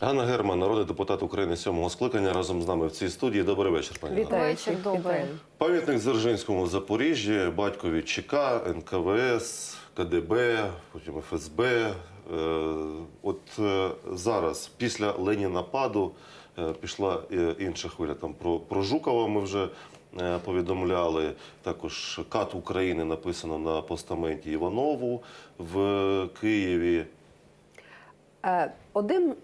Ганна Герман, народний депутат України сьомого скликання, разом з нами в цій студії. Добрий вечір, пані Ганно. Вітаю Вечір добрий. Пам'ятник Дзержинському в Запоріжжі, батькові ЧК, НКВС, КДБ, потім ФСБ. Е, От е, зараз, після Ленінападу, е, пішла інша хвиля. Там про, про Жукова ми вже повідомляли. Також кат України написано на постаменті Іванову в Києві. Один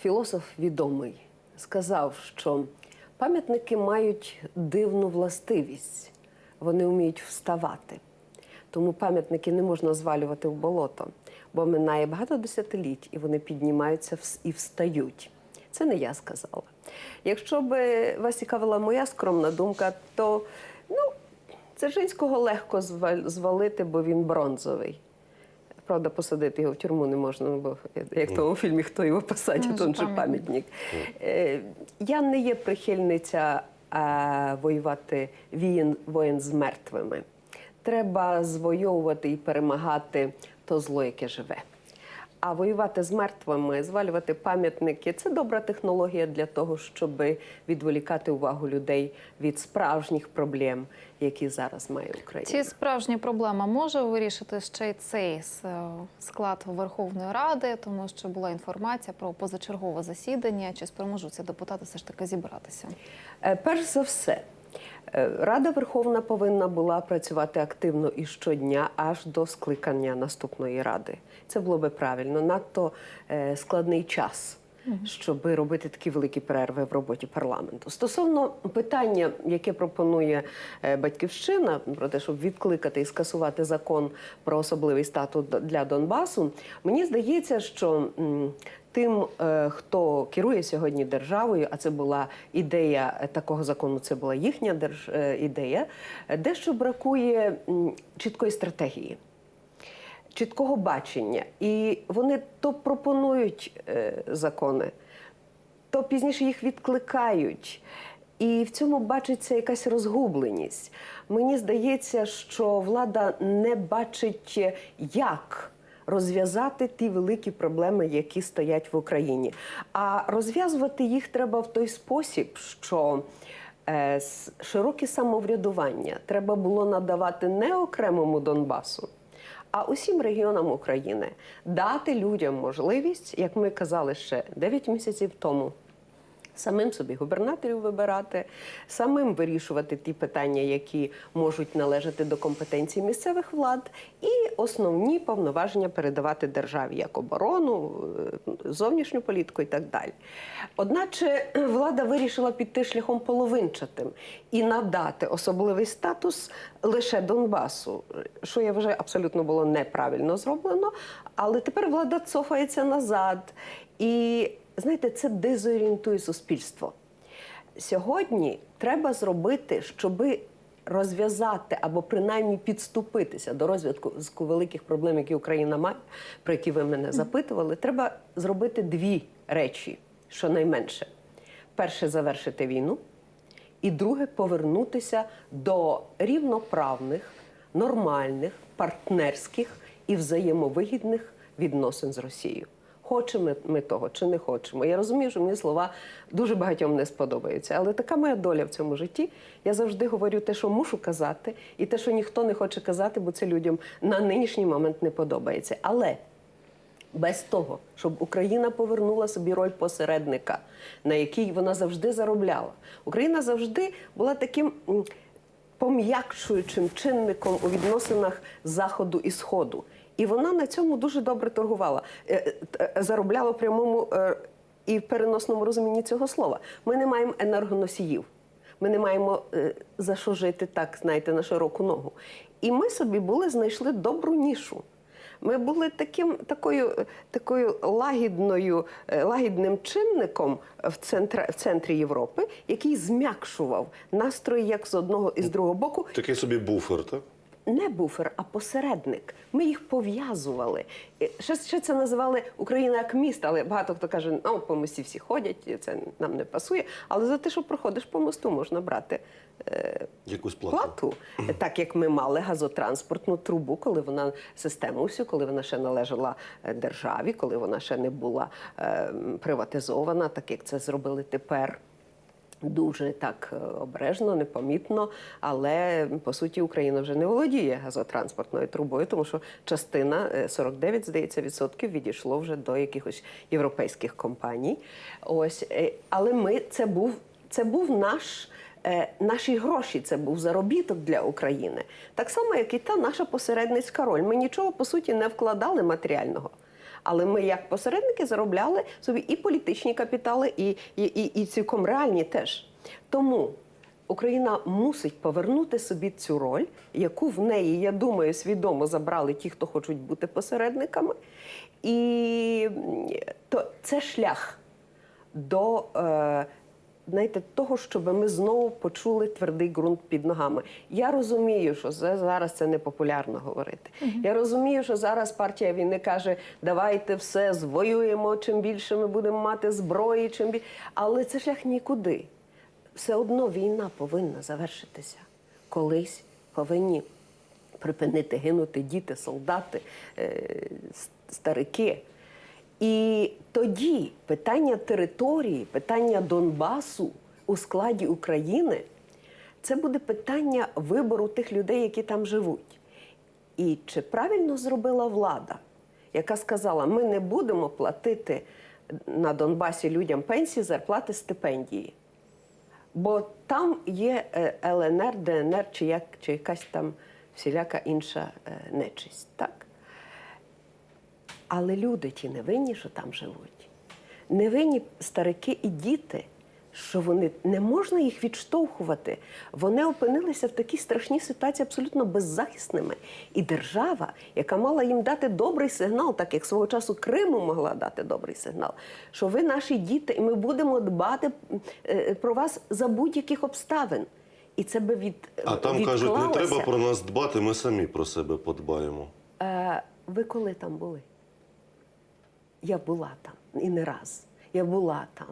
філософ відомий сказав, що пам'ятники мають дивну властивість, вони вміють вставати. Тому пам'ятники не можна звалювати в болото, бо минає багато десятиліть, і вони піднімаються і встають. Це не я сказала. Якщо б вас цікавила моя скромна думка, то ну, Дзержинського легко звалити, бо він бронзовий. Правда, посадити його в тюрму не можна, бо як в тому фільмі хто його посадить, Ну, то же же пам'ятник. Е, Я не є прихильниця е, воювати воєн, воєн з мертвими. Треба звойовувати і перемагати то зло, яке живе. А воювати з мертвими, звалювати пам'ятники це добра технологія для того, щоб відволікати увагу людей від справжніх проблем, які зараз має Україна. Ці справжні проблеми може вирішити ще й цей е, склад Верховної Ради, тому що була інформація про позачергове засідання. Чи спроможуться депутати все ж таки зібратися? Е, Перш за все, Рада Верховна повинна була працювати активно і щодня аж до скликання наступної ради. Це було би правильно. Надто е, складний час. Щоб робити такі великі перерви в роботі парламенту стосовно питання, яке пропонує е, батьківщина, про те, щоб відкликати і скасувати закон про особливий статус для Донбасу, мені здається, що тим, е, хто керує сьогодні державою, а це була ідея е, такого закону, це була їхня держ... е, ідея, дещо бракує чіткої стратегії. Чіткого бачення, і вони то пропонують закони, то пізніше їх відкликають. І в цьому бачиться якась розгубленість. Мені здається, що влада не бачить, як розв'язати ті великі проблеми, які стоять в Україні. А розв'язувати їх треба в той спосіб, що е, широке самоврядування треба було надавати не окремому Донбасу, а усім регіонам України дати людям можливість, як ми казали ще 9 місяців тому. Самим собі губернаторів вибирати, самим вирішувати ті питання, які можуть належати до компетенції місцевих влад, і основні повноваження передавати державі як оборону, е, зовнішню політику і так далі. Одначе влада вирішила піти шляхом половинчатим і надати особливий статус лише Донбасу, що я вважаю абсолютно було неправильно зроблено. Але тепер влада цофається назад. І знаєте, це дезорієнтує суспільство. Сьогодні треба зробити, щоби розв'язати або принаймні підступитися до розвитку великих проблем, які Україна має, про які ви мене запитували. Треба зробити дві речі, щонайменше. Перше завершити війну, і друге повернутися до рівноправних, нормальних, партнерських і взаємовигідних відносин з Росією. Хочемо ми того чи не хочемо. Я розумію, що мені слова дуже багатьом не сподобаються, але така моя доля в цьому житті. Я завжди говорю те, що мушу казати, і те, що ніхто не хоче казати, бо це людям на нинішній момент не подобається. Але без того, щоб Україна повернула собі роль посередника, на якій вона завжди заробляла. Україна завжди була таким пом'якшуючим чинником у відносинах Заходу і Сходу. І вона на цьому дуже добре торгувала, Е, е, е, заробляла в прямому і в переносному розумінні цього слова. Ми не маємо енергоносіїв. Ми не маємо за що жити так, знаєте, на широку ногу. І ми собі були знайшли добру нішу. Ми були таким такою, такою лагідною, лагідним чинником в центр, в центрі Європи, який зм'якшував настрої як з одного і з другого боку, Такий собі буфер, так? Не буфер, а посередник. Ми їх пов'язували. Ще, ще це називали Україна як міст, але багато хто каже, ну по мості всі ходять, це нам не пасує. Але за те, що проходиш по мосту, можна брати е, Якусь плату. плату, так як ми мали газотранспортну трубу, коли вона систему всю, коли вона ще належала е, державі, коли вона ще не була е, приватизована, так як це зробили тепер. Дуже так е, обережно, непомітно, але по суті Україна вже не володіє газотранспортною трубою, тому що частина е, 49, здається, відсотків відійшло вже до якихось європейських компаній. Ось, е, але ми це був це був наш. е, Наші гроші це був заробіток для України, так само, як і та наша посередницька роль. Ми нічого по суті не вкладали матеріального. Але ми, як посередники, заробляли собі і політичні капітали, і, і, і, і цілком реальні теж. Тому Україна мусить повернути собі цю роль, яку в неї, я думаю, свідомо забрали ті, хто хочуть бути посередниками. І то це шлях до е, знаєте, того, щоб ми знову почули твердий ґрунт під ногами. Я розумію, що зараз це не популярно говорити. Я розумію, що зараз партія війни каже, давайте все звоюємо, чим більше ми будемо мати зброї, чим більше. Але це шлях нікуди. Все одно війна повинна завершитися. Колись повинні припинити гинути діти, солдати, е, старики. І тоді питання території, питання Донбасу у складі України це буде питання вибору тих людей, які там живуть. І чи правильно зробила влада, яка сказала, ми не будемо платити на Донбасі людям пенсії, зарплати, стипендії. Бо там є е, ЛНР, ДНР чи, як, чи якась там всіляка інша е, нечисть. Так? Але люди ті не винні, що там живуть. Не винні старики і діти, що вони не можна їх відштовхувати. Вони опинилися в такій страшній ситуації абсолютно беззахисними. І держава, яка мала їм дати добрий сигнал, так як свого часу Криму могла дати добрий сигнал, що ви наші діти, і ми будемо дбати е, про вас за будь-яких обставин. І це би від А там кажуть, не треба про нас дбати, ми самі про себе подбаємо. Е, ви коли там були? Я була там і не раз. Я була там.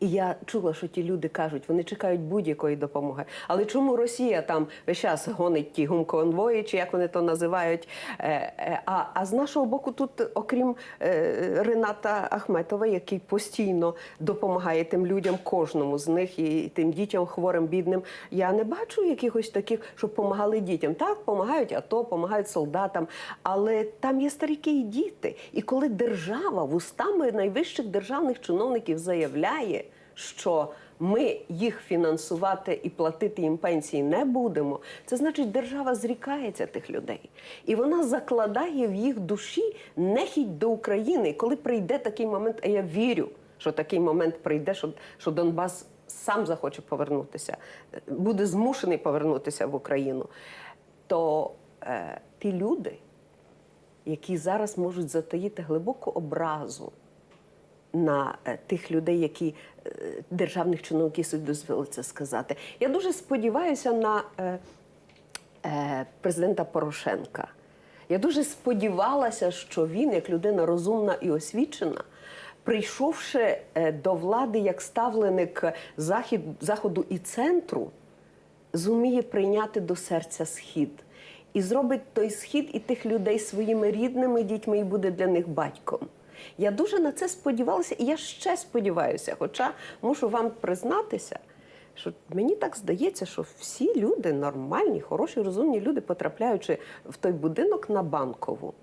І я чула, що ті люди кажуть, вони чекають будь-якої допомоги. Але чому Росія там весь час гонить ті гумконвої, чи як вони то називають? Е, е, А, а з нашого боку, тут, окрім е, Рената Ахметова, який постійно допомагає тим людям, кожному з них, і тим дітям хворим, бідним, я не бачу якихось таких, щоб допомагали дітям. Так, допомагають АТО, допомагають солдатам, але там є старики і діти. І коли держава вустами найвищих державних чиновників заявляє, що ми їх фінансувати і платити їм пенсії не будемо, це значить, держава зрікається тих людей. І вона закладає в їх душі нехідь до України. І коли прийде такий момент, а я вірю, що такий момент прийде, що, що Донбас сам захоче повернутися, буде змушений повернутися в Україну, то е, ті люди, які зараз можуть затаїти глибоку образу на е, тих людей, які е, державних чиновників собі дозволили це сказати. Я дуже сподіваюся на е, президента Порошенка. Я дуже сподівалася, що він, як людина розумна і освічена, прийшовши до влади як ставленик захід, заходу і центру, зуміє прийняти до серця схід. І зробить той схід і тих людей своїми рідними дітьми і буде для них батьком. Я дуже на це сподівалася, і я ще сподіваюся. Хоча мушу вам признатися, що мені так здається, що всі люди нормальні, хороші, розумні люди, потрапляючи в той будинок на банкову,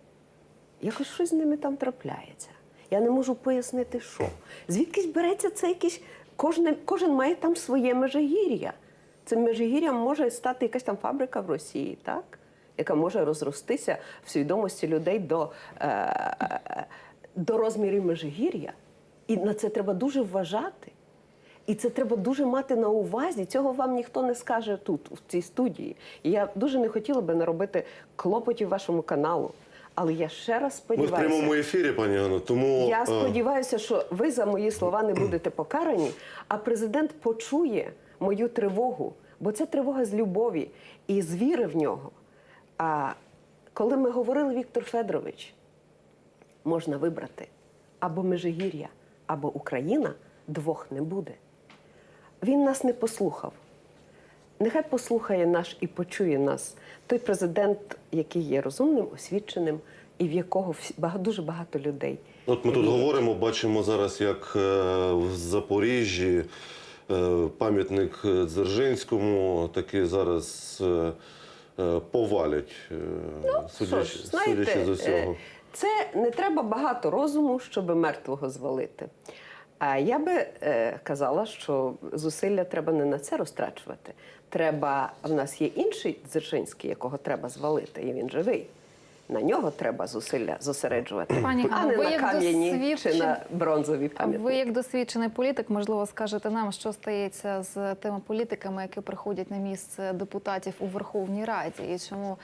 якось щось з ними там трапляється. Я не можу пояснити, що. Звідкись береться це якийсь. Кожен, кожен має там своє межигір'я. Цим межигір'ям може стати якась там фабрика в Росії, так? яка може розростися в свідомості людей до, е, до розмірів межигір'я. І на це треба дуже вважати. І це треба дуже мати на увазі. Цього вам ніхто не скаже тут, в цій студії. І я дуже не хотіла би наробити клопотів вашому каналу. Але я ще раз Ми в сподіваюся. прямому ефірі, пані Анно, тому Я е, сподіваюся, що ви за мої слова не будете покарані, а президент почує мою тривогу, бо це тривога з любові і з віри в нього. А коли ми говорили Віктор Федорович, можна вибрати або Межигір'я, або Україна, двох не буде. Він нас не послухав. Нехай послухає наш і почує нас той президент, який є розумним, освіченим, і в якого дуже багато людей. От ми тут говоримо, бачимо зараз, як е, в Запоріжжі е, пам'ятник Дзержинському таки зараз е, повалять, Що судячи, судячи з усього. Це не треба багато розуму, щоб мертвого звалити. А я би е, казала, що зусилля треба не на це розтрачувати. Треба, в нас є інший Дзержинський, якого треба звалити, і він живий. На нього треба зусилля зосереджувати, Пані а не ви на кам'яні чи на бронзові пам'ятники. ви, як досвідчений політик, можливо, скажете нам, що стається з тими політиками, які приходять на місце депутатів у Верховній Раді, і чому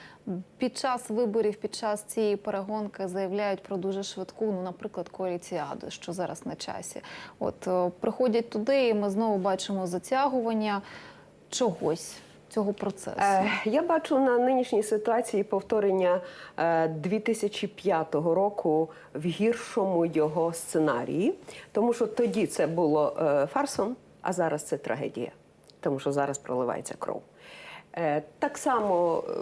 під час виборів, під час цієї перегонки заявляють про дуже швидку, ну, наприклад, коаліціаду, що зараз на часі. От е, приходять туди, і ми знову бачимо затягування чогось цього процесу. Е, Я бачу на нинішній ситуації повторення е, 2005 року в гіршому його сценарії, тому що тоді це було е, фарсом, а зараз це трагедія, тому що зараз проливається кров. Е, Так само е,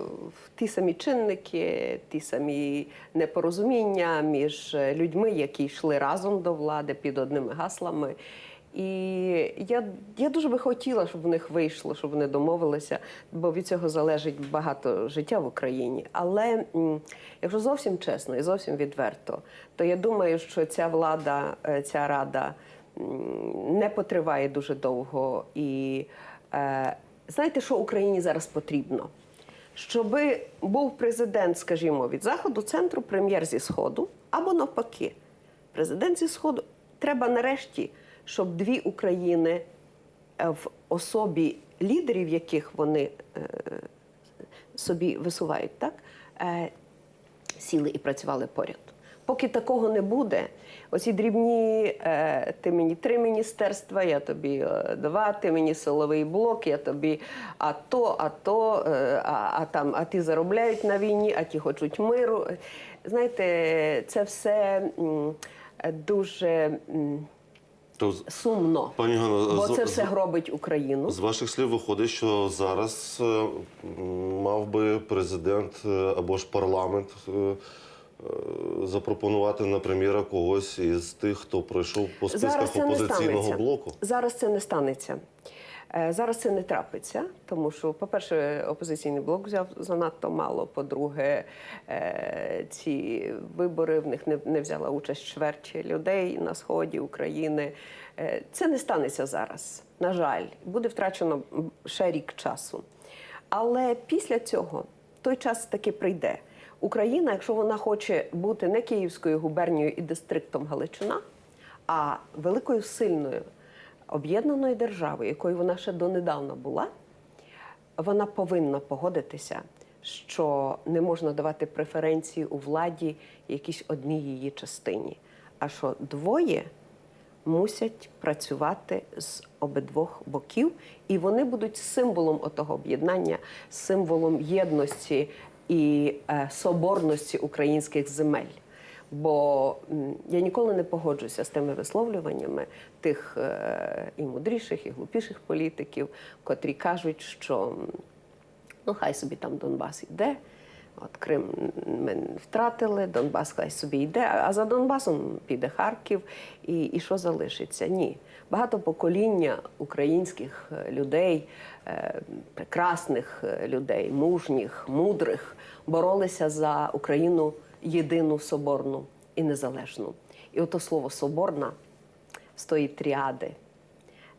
ті самі чинники, ті самі непорозуміння між е, людьми, які йшли разом до влади під одними гаслами. І я, я дуже би хотіла, щоб в них вийшло, щоб вони домовилися, бо від цього залежить багато життя в Україні. Але якщо зовсім чесно і зовсім відверто, то я думаю, що ця влада, е, ця рада не потриває дуже довго. І е, знаєте, що Україні зараз потрібно? Щоб був президент, скажімо, від заходу, центру, прем'єр зі сходу, або навпаки, президент зі сходу. Треба нарешті, щоб дві України е, в особі лідерів, яких вони е, собі висувають, так, е, сіли і працювали поряд. Поки такого не буде, оці дрібні, ти мені три міністерства, я тобі два, ти мені силовий блок, я тобі а то, а то, а, а там, а ті заробляють на війні, а ті хочуть миру. Знаєте, це все дуже То сумно, Пані Ганно, бо з- це все гробить Україну. З ваших слів виходить, що зараз е, мав би президент е, або ж парламент е, е, запропонувати на прем'єра когось із тих, хто пройшов по Зараз списках це не опозиційного станеться. блоку. Зараз це не станеться. Е, Зараз це не трапиться, тому що, по-перше, опозиційний блок взяв занадто мало. По-друге, е, ці вибори в них не, взяла участь чверть людей на сході України. Е, Це не станеться зараз. На жаль, буде втрачено ще рік часу. Але після цього той час таки прийде. Україна, якщо вона хоче бути не Київською губернією і дистриктом Галичина, а великою сильною об'єднаною державою, якою вона ще донедавна була, вона повинна погодитися, що не можна давати преференції у владі якійсь одній її частині, а що двоє мусять працювати з обидвох боків, і вони будуть символом отого об'єднання, символом єдності і е, соборності українських земель. Бо я ніколи не погоджуся з тими висловлюваннями тих е, і мудріших, і глупіших політиків, котрі кажуть, що ну хай собі там Донбас йде. От Крим ми втратили, Донбас хай собі йде, а за Донбасом піде Харків, і, і що залишиться? Ні. Багато покоління українських е, людей, е, прекрасних людей, мужніх, мудрих, боролися за Україну єдину, соборну і незалежну. І ото слово соборна з тої тріади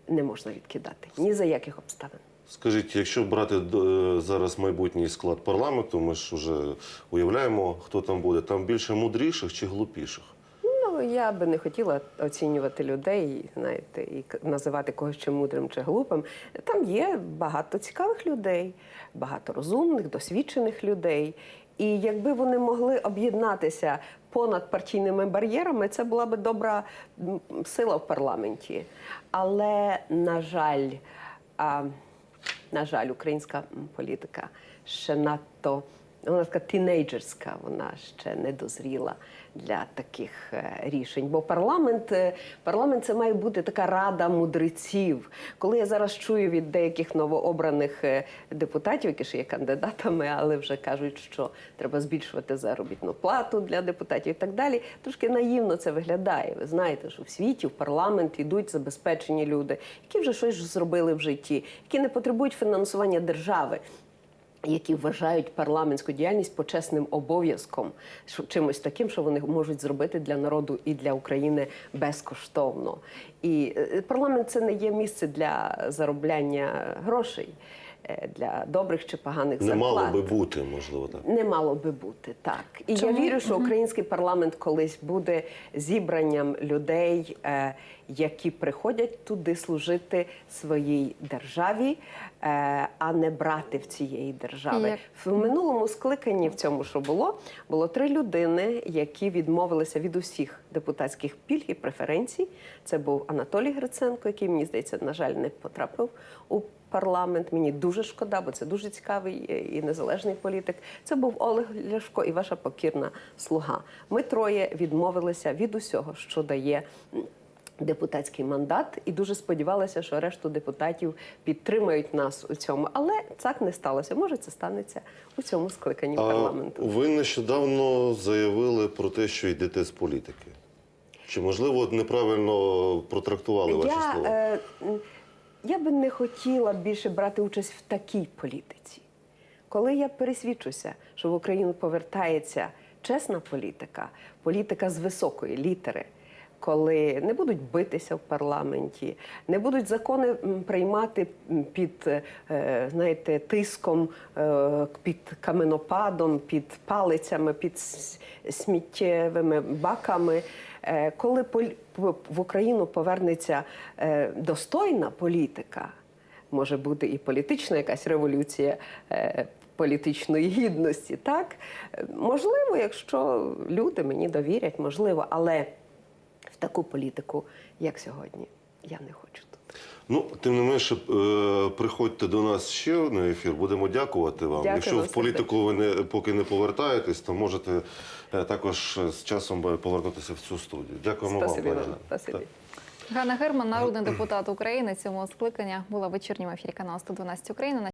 не можна відкидати ні за яких обставин. Скажіть, якщо брати е, зараз майбутній склад парламенту, ми ж вже уявляємо, хто там буде. Там більше мудріших чи глупіших? Ну, я би не хотіла оцінювати людей, знаєте, і називати когось чи мудрим, чи глупим. Там є багато цікавих людей, багато розумних, досвідчених людей. І якби вони могли об'єднатися понад партійними бар'єрами, це була би добра сила в парламенті. Але, на жаль, а, на жаль, українська політика ще надто вона така тінейджерська, вона ще не дозріла для таких е, рішень. Бо парламент, е, парламент це має бути така рада мудреців. Коли я зараз чую від деяких новообраних е, депутатів, які ж є кандидатами, але вже кажуть, що треба збільшувати заробітну плату для депутатів і так далі. Трошки наївно це виглядає. Ви знаєте, що в світі в парламент йдуть забезпечені люди, які вже щось зробили в житті, які не потребують фінансування держави які вважають парламентську діяльність почесним обов'язком, чимось таким, що вони можуть зробити для народу і для України безкоштовно. І е, парламент це не є місце для заробляння грошей, е, для добрих чи поганих Не зарплат. мало би бути, можливо, так. Не мало би бути так. І Чому? я вірю, що український парламент колись буде зібранням людей, е, які приходять туди служити своїй державі, е, а не брати в цієї держави. В минулому скликанні в цьому, що було, було три людини, які відмовилися від усіх депутатських пільг і преференцій. Це був Анатолій Гриценко, який мені здається, на жаль, не потрапив у парламент. Мені дуже шкода, бо це дуже цікавий е, і незалежний політик. Це був Олег Ляшко і ваша покірна слуга. Ми троє відмовилися від усього, що дає. Депутатський мандат, і дуже сподівалася, що решту депутатів підтримають нас у цьому. Але так не сталося. Може, це станеться у цьому скликанні А парламенту. ви нещодавно заявили про те, що йдете з політики. Чи можливо неправильно протрактували ваші Я, слова? е, я би не хотіла більше брати участь в такій політиці. Коли я пересвідчуся, що в Україну повертається чесна політика, політика з високої літери, коли не будуть битися в парламенті, не будуть закони приймати під е, знаєте, тиском, е, під каменопадом, під палицями, під сміттєвими баками. Е, Коли в Україну повернеться достойна політика, може бути і політична якась революція політичної гідності, так? Можливо, якщо люди мені довірять, можливо, але в таку політику, як сьогодні, я не хочу тут. Ну, тим не менше, е, приходьте до нас ще на ефір. Будемо дякувати вам. Дякую Якщо в політику ви не поки не повертаєтесь, то можете е, також е, з часом повернутися в цю студію. Дякуємо Спасибі вам. Спасибі. Ганна Герман, народний депутат України цього скликання, була в вечірньому ефірі каналу 112 Україна.